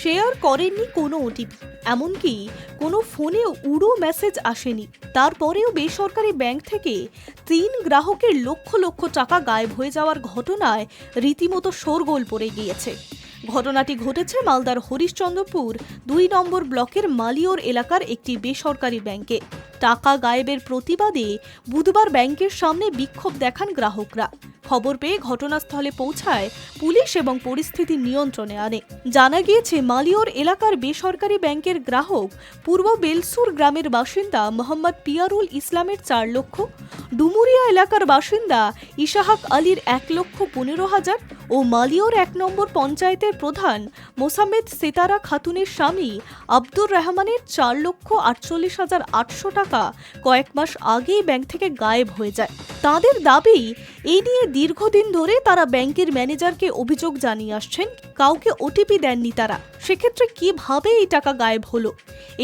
Share করেননি কোনো OTP এমনকি কোনো ফোনে উড়ো মেসেজ আসেনি। তারপরেও বেসরকারি ব্যাংক থেকে তিন গ্রাহকের লক্ষ লক্ষ টাকা গায়েব হয়ে যাওয়ার ঘটনায় রীতিমতো শোরগোল পড়ে গিয়েছে। ঘটনাটি ঘটেছে মালদার হরিশ্চন্দ্রপুর দুই নম্বর ব্লকের মালিয়র এলাকার একটি বেসরকারি ব্যাংকে। টাকা গায়েবের প্রতিবাদে বুধবার ব্যাংকের সামনে বিক্ষোভ দেখান গ্রাহকরা। খবর পেয়ে ঘটনাস্থলে পৌঁছায় পুলিশ এবং পরিস্থিতি নিয়ন্ত্রণে আনে। জানা গিয়েছে মালিয়র এলাকার বেসরকারি ব্যাংকের গ্রাহক পূর্ব বেলসুর গ্রামের বাসিন্দা মোহাম্মদ পিয়ারুল ইসলামের চার লক্ষ, ডুমুরিয়া এলাকার বাসিন্দা ইশাহাক আলীর এক লক্ষ পনেরো হাজার ও মালিয়র এক নম্বর পঞ্চায়েতের প্রধান মোসাম্মেদ সেতারা খাতুনের স্বামী আব্দুর রহমানের চার লক্ষ আটচল্লিশ হাজার আটশো টাকা কয়েক মাস আগেই ব্যাংক থেকে গায়েব হয়ে যায়। তাদের দাবি এই নিয়ে দীর্ঘদিন ধরে তারা ব্যাংকের ম্যানেজারকে অভিযোগ জানিয়ে আসছেন, কাউকে ওটিপি দেননি তারা। সেক্ষেত্রে কীভাবে এই টাকা গায়েব হলো?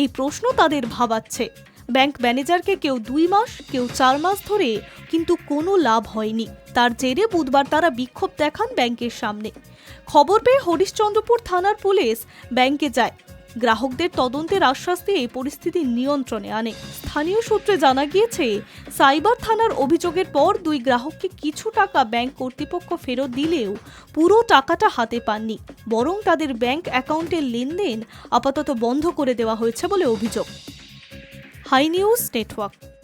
এই প্রশ্ন তাদের ভাবাচ্ছে। ব্যাংক ম্যানেজারকে কেউ দুই মাস, কেউ চার মাস ধরে কিন্তু কোনো লাভ হয়নি। তার জেরে বুধবার তারা বিক্ষোভ দেখান ব্যাংকের সামনে। খবর পেয়ে হরিশ্চন্দ্রপুর থানার পুলিশ ব্যাংকে যায়। গ্রাহকদের তদন্তের আশ্বাস দিয়ে পরিস্থিতি নিয়ন্ত্রণে আনে। স্থানীয় সূত্রে জানা গিয়েছে, সাইবার থানার অভিযোগের পর দুই গ্রাহককে কিছু টাকা ব্যাংক কর্তৃপক্ষ ফেরত দিলেও পুরো টাকাটা হাতে পাননি। বরং তাদের ব্যাংক অ্যাকাউন্টের লেনদেন আপাতত বন্ধ করে দেওয়া হয়েছে বলে অভিযোগ। Hi news network.